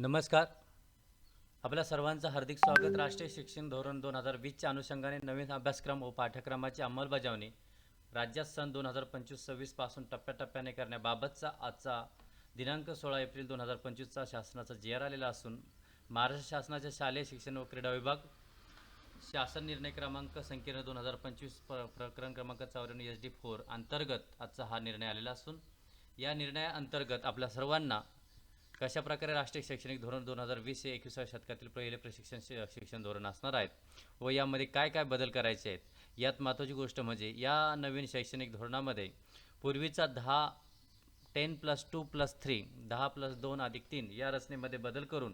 नमस्कार. आपल्या सर्वांचं हार्दिक स्वागत. राष्ट्रीय शिक्षण धोरण दोन हजार वीसच्या अनुषंगाने नवीन अभ्यासक्रम व पाठ्यक्रमाची अंमलबजावणी राज्यात सन दोन हजार पंचवीस सव्वीसपासून टप्प्याटप्प्याने करण्याबाबतचा आजचा दिनांक सोळा एप्रिल दोन हजार पंचवीसचा शासनाचा जी आर आलेला असून महाराष्ट्र शासनाच्या शालेय शिक्षण व क्रीडा विभाग शासन निर्णय क्रमांक संकीर्ण दोन हजार पंचवीस प्र प्रकरण क्रमांक चौऱ्याण्णव एच डी फोर अंतर्गत आजचा हा निर्णय आलेला असून या निर्णयाअंतर्गत आपल्या सर्वांना कशा प्रकारे राष्ट्रीय शैक्षणिक धोरण दोन हजार वीस हे एकविसाव्या शतकातील पहिले प्रशिक्षण शिक्षण धोरण असणार आहेत? व यामध्ये काय काय बदल करायचे आहेत? यात महत्त्वाची गोष्ट म्हणजे या नवीन शैक्षणिक धोरणामध्ये पूर्वीचा दहा ten plus two plus three दहा प्लस दोन अधिक तीन या रचनेमध्ये बदल करून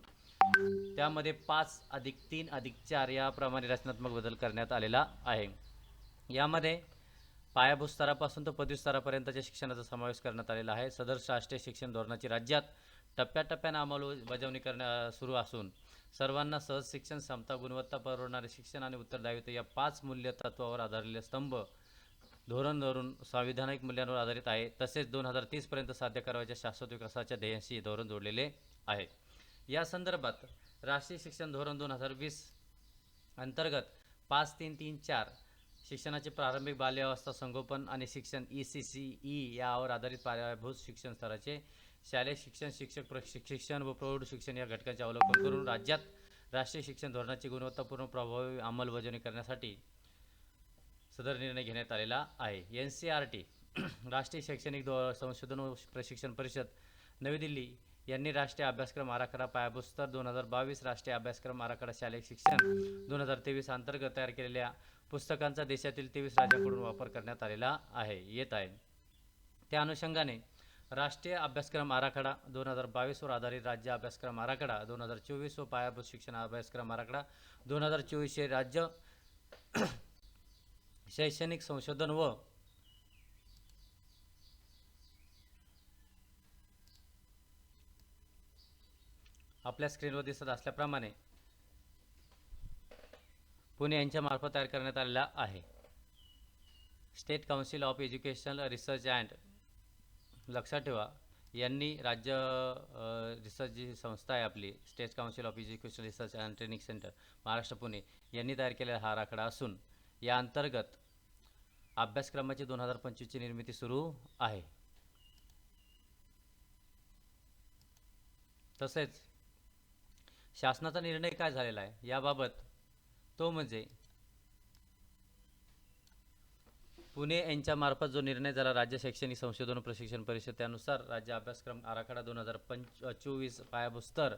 त्यामध्ये पाच अधिक तीन अधिक चार याप्रमाणे रचनात्मक बदल करण्यात आलेला आहे. यामध्ये पायाभूत स्तरापासून तर पदवी स्तरापर्यंतच्या शिक्षणाचा समावेश करण्यात आलेला आहे. सदर राष्ट्रीय शिक्षण धोरणाची राज्यात टप्प्याटप्प्यानं अंमलबजावणी करण्या सुरू असून सर्वांना सहज शिक्षण क्षमता गुणवत्ता परवडणारे शिक्षण आणि उत्तरदायित्व या पाच मूल्य तत्वावर आधारलेले स्तंभ धोरण धरून संविधानिक मूल्यांवर आधारित आहे. तसेच दोन हजार तीसपर्यंत साध्य करावयाच्या शाश्वत विकासाच्या ध्येयाशी धोरण जोडलेले आहे. या संदर्भात राष्ट्रीय शिक्षण धोरण दोन हजार वीस अंतर्गत पाच तीन तीन चार शिक्षणाचे प्रारंभिक बाल्यावस्था संगोपन आणि शिक्षण ई सी सी ई यावर आधारित पायाभूत शिक्षण स्तराचे शालेय शिक्षण शिक्षक प्रशिक्षण व प्रौढ शिक्षण या घटकांचे अवलोकन करून राज्यात राष्ट्रीय शिक्षण धोरणाची गुणवत्तापूर्ण प्रभावी अंमलबजावणी करण्यासाठी सदर निर्णय घेण्यात आलेला आहे. एन सी आर टी राष्ट्रीय शैक्षणिक धो संशोधन व प्रशिक्षण परिषद नवी दिल्ली यांनी राष्ट्रीय अभ्यासक्रम आराखडा पायाभूत स्तर दोन हजार बावीस राष्ट्रीय अभ्यासक्रम आराखडा शालेय शिक्षण दोन हजार तेवीस अंतर्गत तयार केलेल्या पुस्तकांचा देशातील तेवीस राज्याकडून वापर करण्यात आलेला आहे येत आहे. त्या अनुषंगाने राष्ट्रीय अभ्यासक्रम आराखडा दोन हजार बावीसवर आधारित राज्य अभ्यासक्रम आराखडा दोन हजार चोवीस व पायाभूत शिक्षण अभ्यासक्रम आराखडा दोन हजार चोवीस हे राज्य शैक्षणिक संशोधन व आपल्या स्क्रीनवर दिसत असल्याप्रमाणे पुणे यांच्यामार्फत तयार करण्यात आलेला आहे. State council of educational research and लक्षात ठेवा यांनी राज्य रिसर्च जी संस्था आहे आपली state council of education research and training centre Maharashtra Pune यांनी तयार केलेला हा आराखडा असून या अंतर्गत अभ्यासक्रमाची दोन हजार पंचवीसची निर्मिती सुरू आहे. तसेच शासनाचा निर्णय काय झालेला आहे? याबाबत तो म्हणजे पुणे यांच्यामार्फत जो निर्णय झाला राज्य शैक्षणिक संशोधन प्रशिक्षण परिषद त्यानुसार राज्य अभ्यासक्रम आराखडा दोन हजार पंच चोवीस पायाभूत स्तर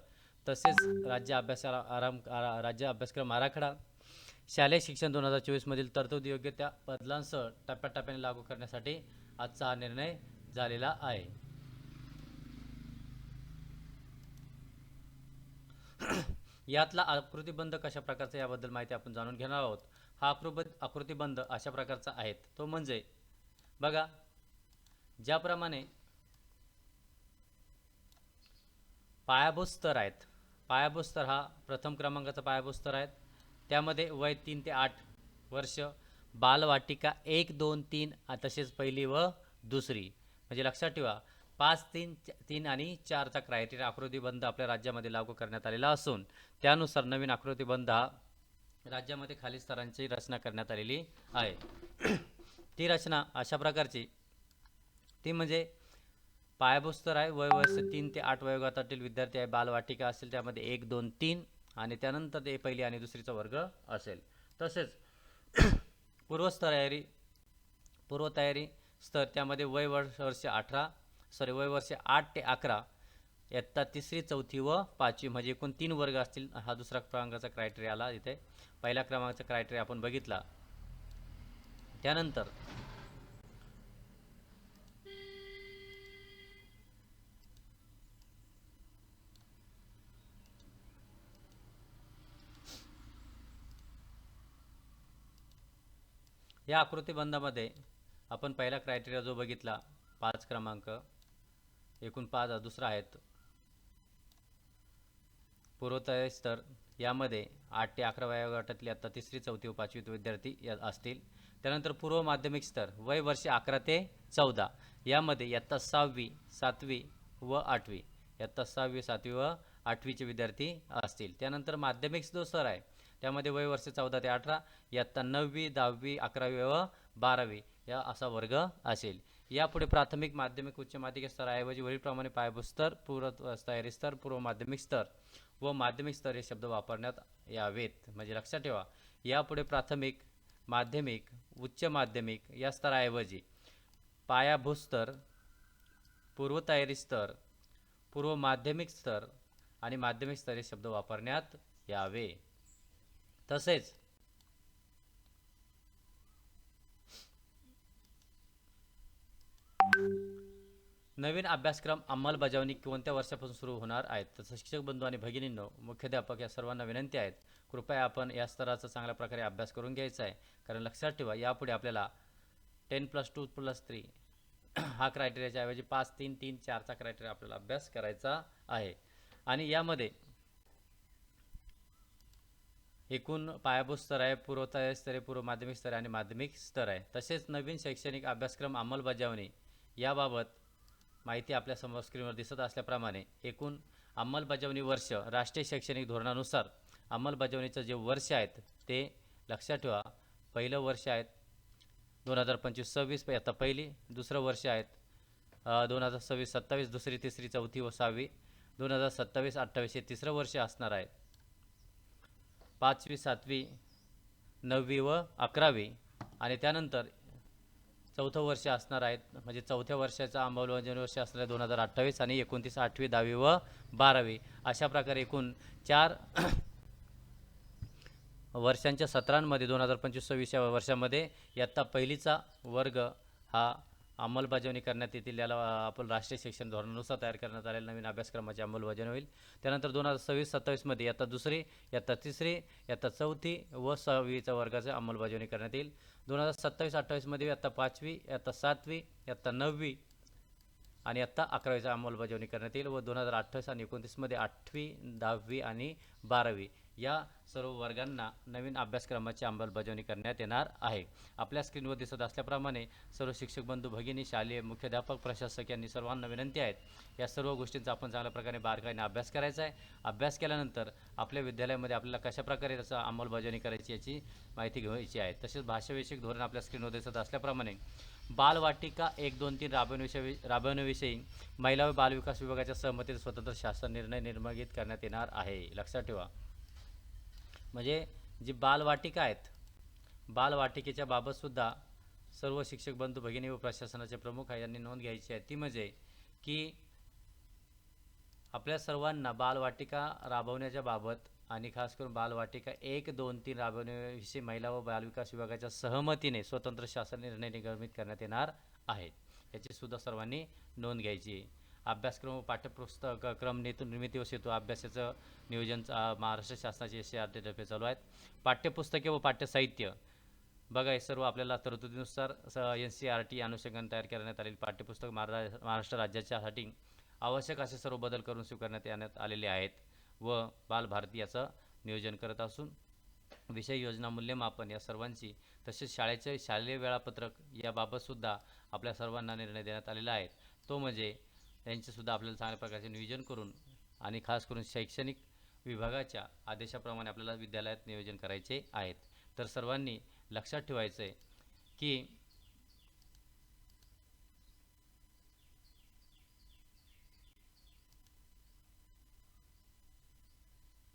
तसेच राज्य अभ्यास आराम आरा- राज्य अभ्यासक्रम आराखडा शालेय शिक्षण दोन हजार चोवीसमधील तरतुदी योग्य त्या बदलांसह टप्प्याटप्प्याने लागू करण्यासाठी आजचा हा निर्णय झालेला आहे. यातला आकृतिबंध कशा प्रकारचा याबद्दल माहिती आपण जाणून घेणार आहोत. हा आकृब आकृतिबंध अशा प्रकारचा आहेत. तो म्हणजे बघा ज्याप्रमाणे पायाभूत स्तर आहेत. पायाभूत स्तर हा प्रथम क्रमांकाचा पायाभूत स्तर आहेत. त्यामध्ये वय तीन ते आठ वर्ष बालवाटिका एक दोन तीन तसेच पहिली व दुसरी. म्हणजे लक्षात ठेवा पाच तीन च- तीन आणि चारचा क्रायटेरिया आकृतीबंध आपल्या राज्यामध्ये लागू करण्यात आलेला असून त्यानुसार नवीन आकृतीबंध हा राज्यामध्ये खाली स्तरांची रचना करण्यात आलेली आहे. ती रचना अशा प्रकारची. ती म्हणजे पायाभूत स्तर आहे वय वर्ष तीन ते आठ वयोगटातील विद्यार्थी आहे बालवाटिका असेल त्यामध्ये एक दोन तीन आणि त्यानंतर ते पहिली आणि दुसरीचा वर्ग असेल. तसेच पूर्वस्तयारी पूर्वतयारी स्तर त्यामध्ये वय वर्ष वर्ष अठरा सॉरी वय वर्ष आठ ते अकरा इयत्ता तिसरी चौथी व पाचवी म्हणजे एकूण तीन वर्ग असतील हा दुसरा क्रमांकाचा क्रायटेरिया आला इथे. पहिल्या क्रमांकाचा क्रायटेरिया आपण बघितला. त्यानंतर या आकृतीबंधामध्ये आपण पहिला क्रायटेरिया जो बघितला पाच क्रमांक एकूण पाच दुसरा आहेत. पूर्वतय स्तर यामध्ये आठ ते अकरा वयोगटातली आता तिसरी चौथी व पाचवी विद्यार्थी या असतील. त्यानंतर पूर्व माध्यमिक स्तर वय वर्ष अकरा ते चौदा यामध्ये इयत्ता सहावी सातवी व आठवी इयत्ता सहावी सातवी व आठवीचे विद्यार्थी असतील. त्यानंतर माध्यमिक जो स्तर आहे त्यामध्ये वय वर्ष चौदा ते अठरा इयत्ता नववी दहावी अकरावी व बारावी या असा वर्ग असेल. यापुढे प्राथमिक माध्यमिक उच्च माध्यमिक स्तराऐवजी वरीलप्रमाणे पायाभूत स्तर पूर्व तयारी स्तर पूर्व माध्यमिक स्तर व माध्यमिक स्तरीय शब्द वापरण्यात यावेत. म्हणजे लक्षात ठेवा यापुढे प्राथमिक माध्यमिक उच्च माध्यमिक या स्तराऐवजी पायाभूत स्तर पूर्वतयारी स्तर पूर्व माध्यमिक स्तर आणि माध्यमिक स्तरीय शब्द वापरण्यात यावे. तसेच नवीन अभ्यासक्रम अंमलबजावणी कोणत्या वर्षापासून सुरू होणार आहेत? तसं शिक्षक बंधू आणि भगिनींनो मुख्याध्यापक या सर्वांना विनंती आहेत कृपया आपण या स्तराचा चांगल्या प्रकारे अभ्यास करून घ्यायचा आहे. कारण लक्षात ठेवा यापुढे आपल्याला ten plus two plus three हा क्रायटेरियाच्या ऐवजी पाच तीन तीन चारचा क्रायटेरिया आपल्याला अभ्यास करायचा आहे. आणि यामध्ये एकूण पायाभूत स्तर आहे पूर्वतय स्तर आहे पूर्व माध्यमिक स्तर आहे आणि माध्यमिक स्तर आहे. तसेच नवीन शैक्षणिक अभ्यासक्रम अंमलबजावणी याबाबत माहिती आपल्यासमोर स्क्रीनवर दिसत असल्याप्रमाणे एकूण अंमलबजावणी वर्ष राष्ट्रीय शैक्षणिक धोरणानुसार अंमलबजावणीचं जे वर्ष आहेत ते लक्षात ठेवा. पहिलं वर्ष आहेत दोन हजार पंचवीस सव्वीस आता पहिली. दुसरं वर्ष आहेत दोन हजार सव्वीस सत्तावीस दुसरी तिसरी चौथी व सहावी. दोन हजार सत्तावीस अठ्ठावीस हे तिसरं वर्ष असणार आहे. पाचवी सातवी नववी व अकरावी. आणि त्यानंतर चौथं वर्ष असणार आहेत. म्हणजे चौथ्या वर्षाचा अंमलबजावणी वर्ष असणार आहे दोन हजार अठ्ठावीस आणि एकोणतीस आठवी दहावी व बारावी. अशा प्रकारे एकूण चार वर्षांच्या सत्रांमध्ये दोन हजार पंचवीस सव्वीस या वर्षामध्ये इयत्ता पहिलीचा वर्ग हा अंमलबजावणी करण्यात येतील. याला आपण राष्ट्रीय शिक्षण धोरणानुसार तयार करण्यात आलेल्या नवीन अभ्यासक्रमाची अंमलबजावणी होईल. त्यानंतर दोन हजार सव्वीस सत्तावीसमध्ये इयत्ता दुसरी इयत्ता तिसरी इयत्ता चौथी व सहावीच्या वर्गाची अंमलबजावणी करण्यात येईल. दोन हजार सत्तावीस अठ्ठावीसमध्ये इयत्ता पाचवी इयत्ता सातवी इयत्ता नववी आणि आत्ता अकरावीचा अंमलबजावणी करण्यात येईल व दोन हजार अठ्ठावीस आणि एकोणतीसमध्ये आठवी दहावी आणि बारावी. या सर्व वर्गांना नवीन अभ्यासक्रमाची अंमलबजावणी करण्यात येणार आहे. आपल्या स्क्रीनवर दिसत असल्याप्रमाणे सर्व शिक्षक बंधू भगिनी शालेय मुख्याध्यापक प्रशासक यांनी सर्वांना विनंती आहेत. या सर्व गोष्टींचा आपण चांगल्या प्रकारे बारकाईने अभ्यास करायचा आहे. अभ्यास केल्यानंतर आपल्या विद्यालयामध्ये आपल्याला कशाप्रकारे त्याचा अंमलबजावणी करायची याची माहिती घ्यायची आहे. तसेच भाषाविषयक धोरण आपल्या स्क्रीनवर दिसत असल्याप्रमाणे बालवाटिका एक दोन तीन राबवण्याविषयी राबवण्याविषयी महिला व बालविकास विभागाच्या सहमतीत स्वतंत्र शासन निर्णय निर्मगित करण्यात येणार आहे. लक्षात ठेवा. म्हणजे जी बालवाटिका आहेत बालवाटिकेच्या बाबतसुद्धा सर्व शिक्षक बंधू भगिनी व प्रशासनाचे प्रमुख आहे यांनी नोंद घ्यायची आहे. ती म्हणजे की आपल्या सर्वांना बालवाटिका राबवण्याच्या बाबत आणि खास करून बालवाटिका एक दोन तीन राबवण्याविषयी महिला व बालविकास विभागाच्या सहमतीने स्वतंत्र शासन निर्णय निगमित करण्यात येणार आहेत याची सुद्धा सर्वांनी नोंद घ्यायची आहे. अभ्यासक्रम व पाठ्यपुस्तक क्रम नेतू निर्मिती व सेतू अभ्यासाचं नियोजन महाराष्ट्र शासनाचे एस आर चालू आहेत. पाठ्यपुस्तके व पाठ्यसाहित्य. बघा हे सर्व आपल्याला तरतुदीनुसार एन सी आर टी अनुषंगाने तयार करण्यात आलेली पाठ्यपुस्तक महारा महाराष्ट्र राज्याच्यासाठी आवश्यक असे सर्व बदल करून स्वीकारण्यात येण्यात आलेले आहेत व बालभारती याचं नियोजन करत असून विषय योजना मूल्यमापन या सर्वांची तसेच शाळेचे शालेय वेळापत्रक याबाबतसुद्धा आपल्या सर्वांना निर्णय देण्यात आलेला आहे. तो म्हणजे यांचेसुद्धा आपल्याला चांगल्या प्रकारचे नियोजन करून आणि खास करून शैक्षणिक विभागाच्या आदेशाप्रमाणे आपल्याला विद्यालयात नियोजन करायचे आहेत. तर सर्वांनी लक्षात ठेवायचं आहे की